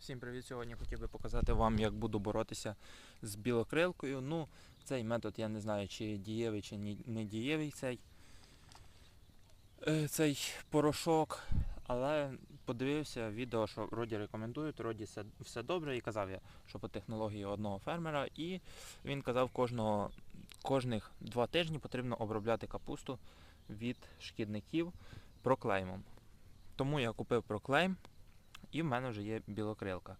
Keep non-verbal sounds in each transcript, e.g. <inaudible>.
Всім привіт! Сьогодні хотів би показати вам, як буду боротися з білокрилкою. Ну, цей метод я не знаю, чи дієвий, чи не дієвий цей, е, цей порошок. Але подивився відео, що вроді рекомендують, вроді все, все добре. І казав я, що по технології одного фермера. І він казав, кожного, кожних два тижні потрібно обробляти капусту від шкідників проклеймом. Тому я купив проклейм і в мене вже є білокрилка.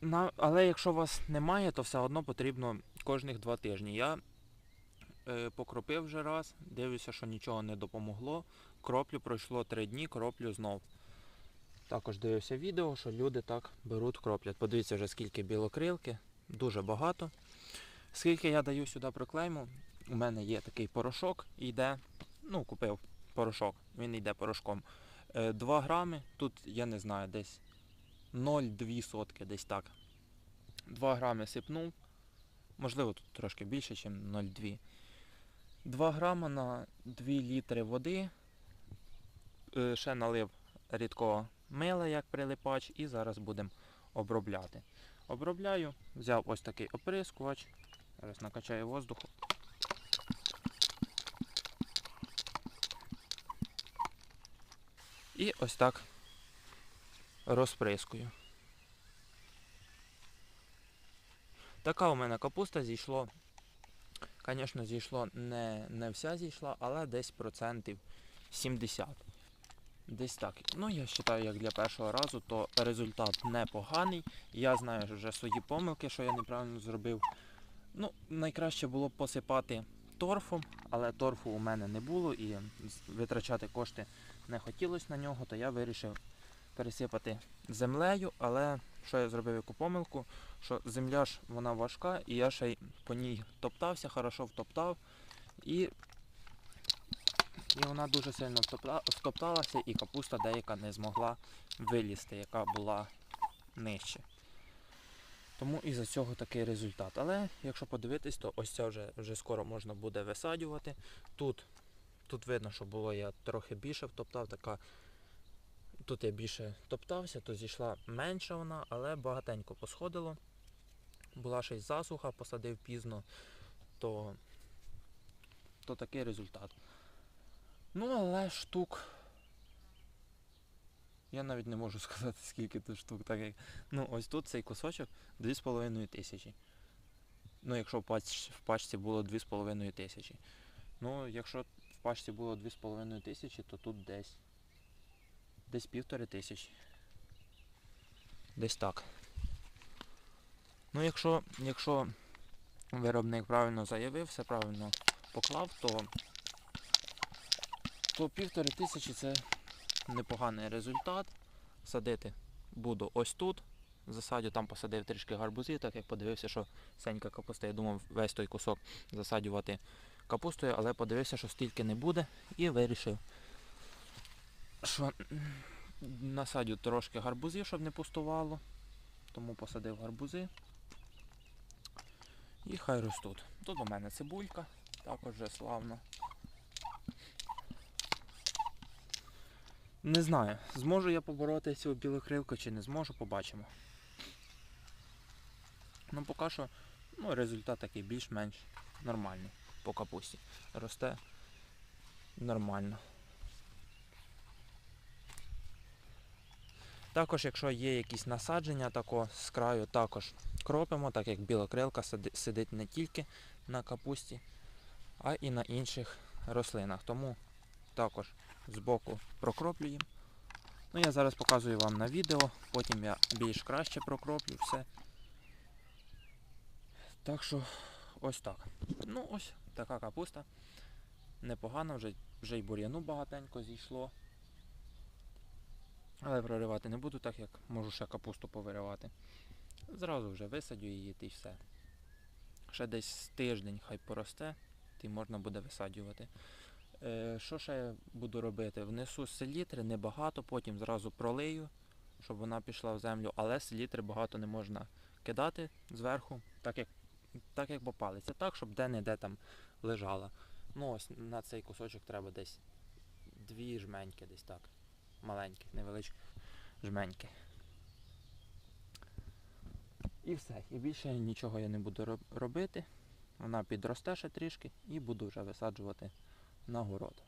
На, але якщо у вас немає, то все одно потрібно кожних два тижні. Я е, покропив вже раз, дивлюся, що нічого не допомогло. Кроплю пройшло три дні, кроплю знов. Також дивився відео, що люди так беруть, кроплять. Подивіться вже скільки білокрилки, дуже багато. Скільки я даю сюди проклейму, у мене є такий порошок, йде, ну, купив порошок, він йде порошком. Е, 2 грами, тут я не знаю, десь 0,2 сотки, десь так. 2 грами сипнув. Можливо, тут трошки більше, ніж 0,2. 2 грама на 2 літри води. Е, Ще налив рідкого мила як прилипач і зараз будемо обробляти. Обробляю, взяв ось такий оприскувач. Зараз накачаю воздуху. І ось так розприскую. Така у мене капуста зійшло. Звісно, зійшло не, не вся зійшла, але десь процентів 70. Десь так. Ну, я вважаю, як для першого разу, то результат непоганий. Я знаю вже свої помилки, що я неправильно зробив. Ну, найкраще було б посипати торфом, але торфу у мене не було і витрачати кошти не хотілося на нього, то я вирішив пересипати землею, але що я зробив яку помилку, що земля ж вона важка, і я ще й по ній топтався, хорошо втоптав, і, і вона дуже сильно втопталася, і капуста деяка не змогла вилізти, яка була нижче. Тому і за цього такий результат. Але якщо подивитись, то ось це вже, вже скоро можна буде висаджувати. Тут Тут видно, що було я трохи більше втоптав, така. Тут я більше топтався, то зійшла менша вона, але багатенько посходило. Була ще й засуха, посадив пізно, то, то такий результат. Ну, але штук. Я навіть не можу <laughs> сказати, скільки тут штук, так як. Ну, ось тут цей кусочок 2,5 тисячі. Ну, якщо в пачці було 2,5 тисячі. Ну, якщо пачці було 2,5 тисячі, то тут десь десь півтори тисячі. Десь так. Ну, якщо, якщо виробник правильно заявив, все правильно поклав, то, то півтори тисячі це непоганий результат. Садити буду ось тут. Засадю там посадив трішки гарбузів, так як подивився, що сенька капуста, я думав весь той кусок засадювати капустою, але подивився, що стільки не буде, і вирішив, що насадю трошки гарбузів, щоб не пустувало. Тому посадив гарбузи. І хай ростуть. Тут у мене цибулька, також вже славно. Не знаю, зможу я побороти цю білокрилку чи не зможу, побачимо. Ну поки що ну, результат такий більш-менш нормальний по капусті. Росте нормально. Також, якщо є якісь насадження тако з краю, також кропимо, так як білокрилка сидить не тільки на капусті, а і на інших рослинах. Тому також збоку прокроплюємо. Ну, я зараз показую вам на відео, потім я більш краще прокроплю все. Так що ось так. Ну ось така капуста. Непогано, вже, вже й бур'яну багатенько зійшло. Але проривати не буду, так як можу ще капусту повиривати. Зразу вже висадю її й все. Ще десь тиждень хай поросте, і можна буде висаджувати. Е, що ще я буду робити? Внесу селітри небагато, потім зразу пролию, щоб вона пішла в землю, але селітри багато не можна кидати зверху, так як, так як попали. Це так, щоб де-не-де там лежала. Ну ось на цей кусочок треба десь дві жменьки, десь так. Маленьких, невеличких жменьки. І все. І більше нічого я не буду робити. Вона підросте ще трішки і буду вже висаджувати на город.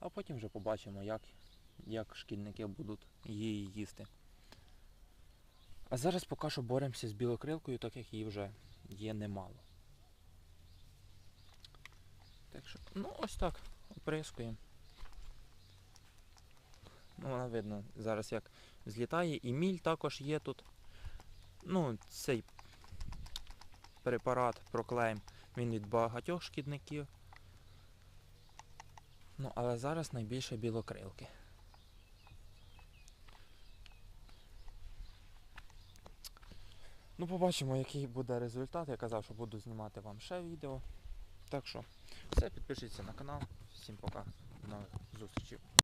А потім вже побачимо, як, як шкідники будуть її їсти. А зараз поки що боремося з білокрилкою, так як її вже є немало. Так що, ну ось так, оприскуємо. Ну, вона видно зараз як злітає. І міль також є тут. Ну, цей препарат проклейм, він від багатьох шкідників. Ну, але зараз найбільше білокрилки. Ну, побачимо, який буде результат. Я казав, що буду знімати вам ще відео. Так що, все, підпишіться на канал. Всім пока. До нових зустрічей.